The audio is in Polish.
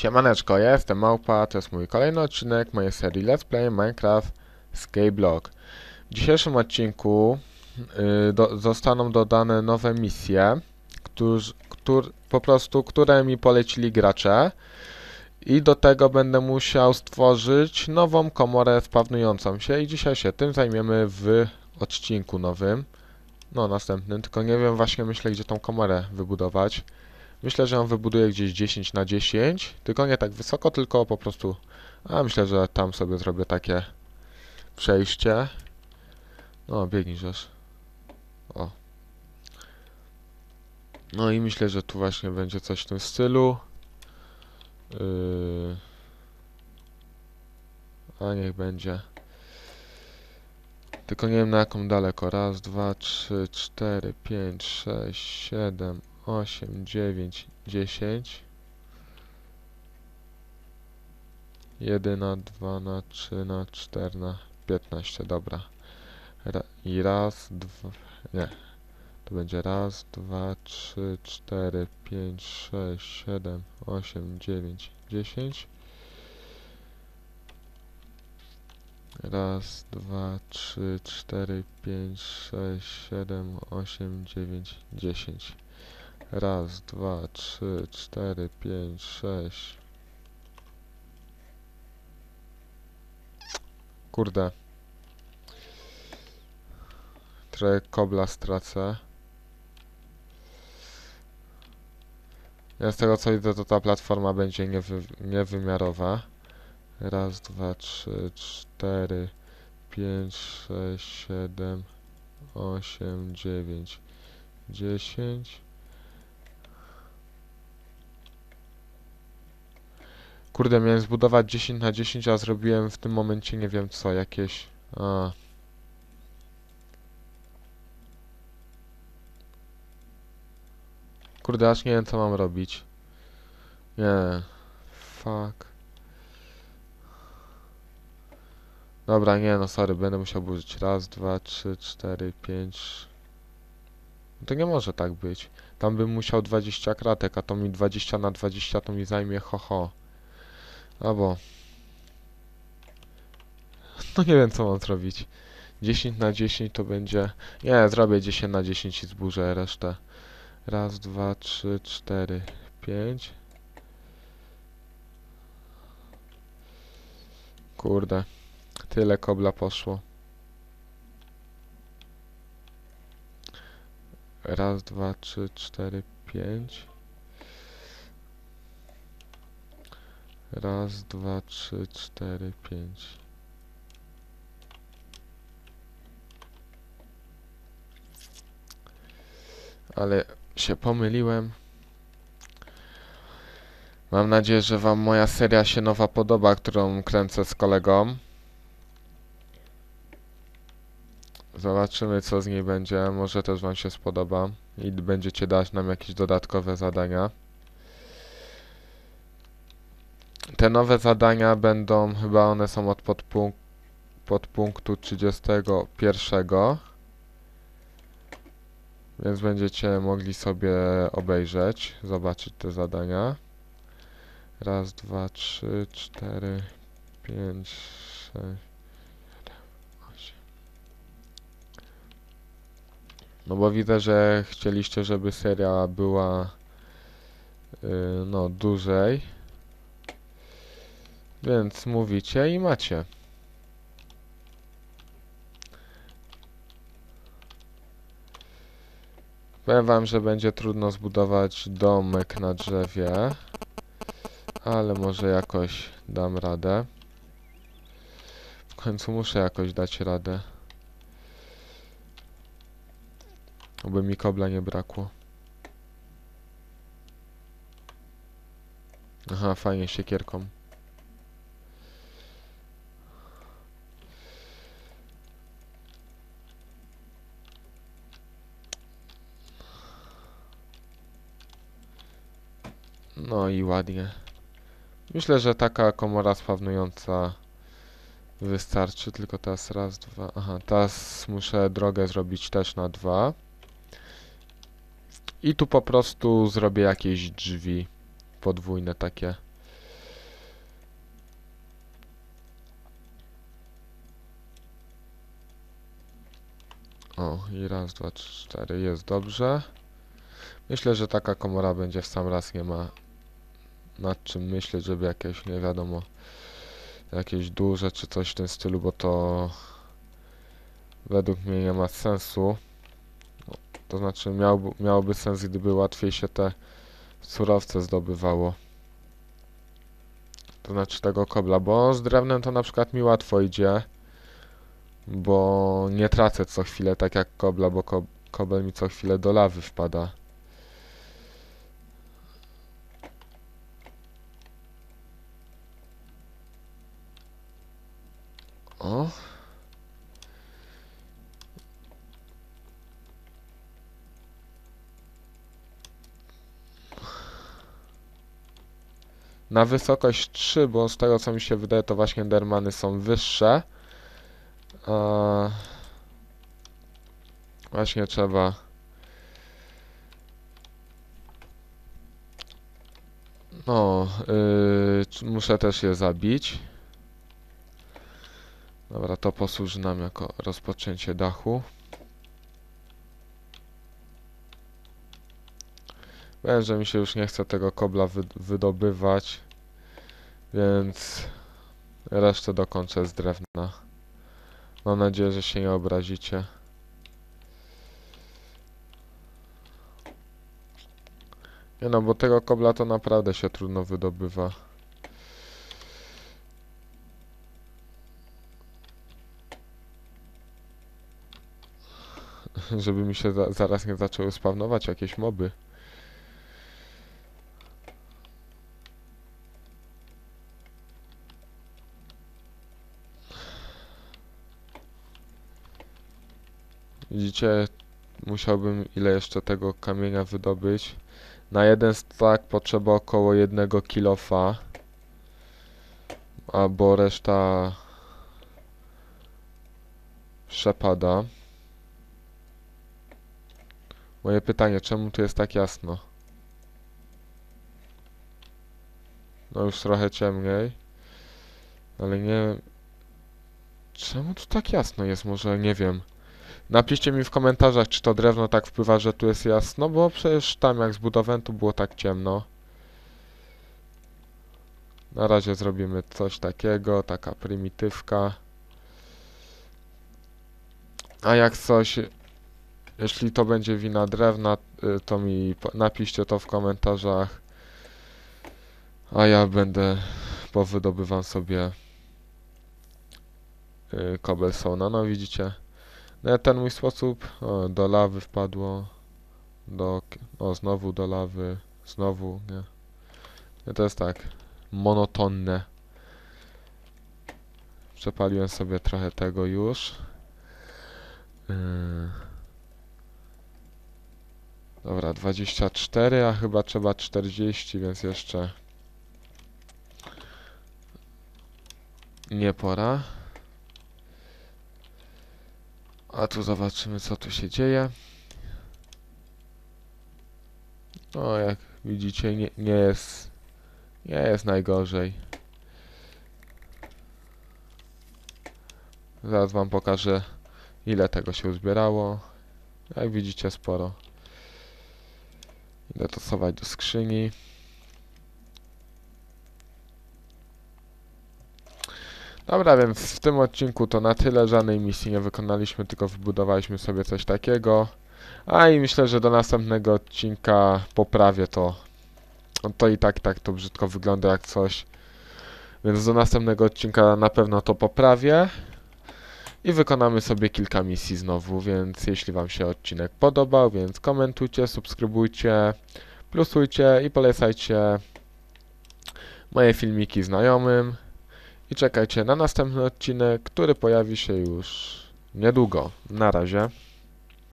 Siemaneczko, ja jestem Małpa, to jest mój kolejny odcinek mojej serii Let's Play Minecraft Skyblock. W dzisiejszym odcinku y, do, zostaną dodane nowe misje, którzy, któr, po prostu, które mi polecili gracze i do tego będę musiał stworzyć nową komorę spawnującą się i dzisiaj się tym zajmiemy w odcinku nowym. No, następnym, tylko nie wiem właśnie myślę gdzie tą komorę wybudować. Myślę, że ją wybuduję gdzieś 10 na 10, tylko nie tak wysoko, tylko po prostu... A myślę, że tam sobie zrobię takie przejście. No, biegnij. O. No i myślę, że tu właśnie będzie coś w tym stylu. Yy... A niech będzie. Tylko nie wiem na jaką daleko. Raz, dwa, trzy, cztery, pięć, sześć, siedem, 8, 9, 10 1 na 2 na 3 na 4 na 15, dobra. Ra I raz, dwa, nie. To będzie raz, dwa, trzy, cztery, pięć, sześć, siedem, osiem, dziewięć, dziesięć. Raz, dwa, trzy, cztery, pięć, sześć, siedem, osiem, dziewięć, dziesięć. Raz, dwa, trzy, cztery, pięć, sześć. Kurde. Trochę kobla stracę. Ja z tego co widzę, to ta platforma będzie niewy, niewymiarowa. Raz, dwa, trzy, cztery, pięć, sześć, siedem, osiem, dziewięć, dziesięć. Kurde, miałem zbudować 10 na 10, a zrobiłem w tym momencie nie wiem co, jakieś... A. Kurde, aż nie wiem co mam robić. Nie. Fuck. Dobra, nie no, sorry, będę musiał burzyć. Raz, dwa, trzy, cztery, pięć... No to nie może tak być. Tam bym musiał 20 kratek, a to mi 20 na 20 to mi zajmie ho ho. Albo... No nie wiem co mam zrobić. 10 na 10 to będzie... Nie, zrobię 10 na 10 i zburzę resztę. Raz, dwa, trzy, cztery, pięć. Kurde. Tyle kobla poszło. Raz, dwa, trzy, cztery, pięć. Raz, dwa, trzy, cztery, pięć. Ale się pomyliłem. Mam nadzieję, że Wam moja seria się nowa podoba, którą kręcę z kolegą. Zobaczymy, co z niej będzie. Może też Wam się spodoba i będziecie dać nam jakieś dodatkowe zadania. Te nowe zadania będą, chyba one są od podpunk podpunktu 31. Więc będziecie mogli sobie obejrzeć, zobaczyć te zadania. Raz, dwa, trzy, cztery, pięć, sześć, osiem. No bo widzę, że chcieliście, żeby seria była yy, no dłużej. Więc mówicie i macie. Powiem wam, że będzie trudno zbudować domek na drzewie. Ale może jakoś dam radę. W końcu muszę jakoś dać radę. Oby mi kobla nie brakło. Aha, fajnie, siekierką. No i ładnie. Myślę, że taka komora spawnująca wystarczy, tylko teraz raz, dwa... Aha, teraz muszę drogę zrobić też na dwa. I tu po prostu zrobię jakieś drzwi podwójne takie. O, i raz, dwa, trzy, cztery, jest dobrze. Myślę, że taka komora będzie w sam raz, nie ma nad czym myśleć, żeby jakieś, nie wiadomo, jakieś duże czy coś w tym stylu, bo to według mnie nie ma sensu. No, to znaczy miałby, miałoby sens, gdyby łatwiej się te surowce zdobywało. To znaczy tego kobla, bo z drewnem to na przykład mi łatwo idzie, bo nie tracę co chwilę tak jak kobla, bo ko kobel mi co chwilę do lawy wpada. Na wysokość 3, bo z tego co mi się wydaje, to właśnie Endermany są wyższe. A... Właśnie trzeba... No, yy, muszę też je zabić. Dobra, to posłuży nam jako rozpoczęcie dachu. Wiem, że mi się już nie chce tego kobla wy wydobywać, więc resztę dokończę z drewna. Mam nadzieję, że się nie obrazicie. Nie no, bo tego kobla to naprawdę się trudno wydobywa. Żeby mi się za zaraz nie zaczęły spawnować jakieś moby. Widzicie, musiałbym ile jeszcze tego kamienia wydobyć. Na jeden stack potrzeba około jednego kilofa. Albo reszta przepada. Moje pytanie, czemu tu jest tak jasno? No już trochę ciemniej. Ale nie... Czemu tu tak jasno jest? Może nie wiem. Napiszcie mi w komentarzach, czy to drewno tak wpływa, że tu jest jasno, bo przecież tam jak zbudowałem, tu było tak ciemno. Na razie zrobimy coś takiego, taka prymitywka. A jak coś, jeśli to będzie wina drewna, y, to mi napiszcie to w komentarzach. A ja będę powydobywam sobie y, cobblestone'a. No widzicie, no, ten mój sposób, o, do lawy wpadło, do, o, znowu do lawy, znowu, nie. nie to jest tak, monotonne. Przepaliłem sobie trochę tego już. Yy. Dobra, 24, a chyba trzeba 40, więc jeszcze nie pora. A tu zobaczymy co tu się dzieje. No jak widzicie nie, nie jest nie jest najgorzej. Zaraz wam pokażę ile tego się uzbierało. Jak widzicie sporo. Idę do skrzyni. Dobra, więc w tym odcinku to na tyle. Żadnej misji nie wykonaliśmy, tylko wybudowaliśmy sobie coś takiego. A i myślę, że do następnego odcinka poprawię to. No To i tak, tak to brzydko wygląda jak coś. Więc do następnego odcinka na pewno to poprawię. I wykonamy sobie kilka misji znowu, więc jeśli Wam się odcinek podobał, więc komentujcie, subskrybujcie, plusujcie i polecajcie moje filmiki znajomym. I czekajcie na następny odcinek, który pojawi się już niedługo. Na razie.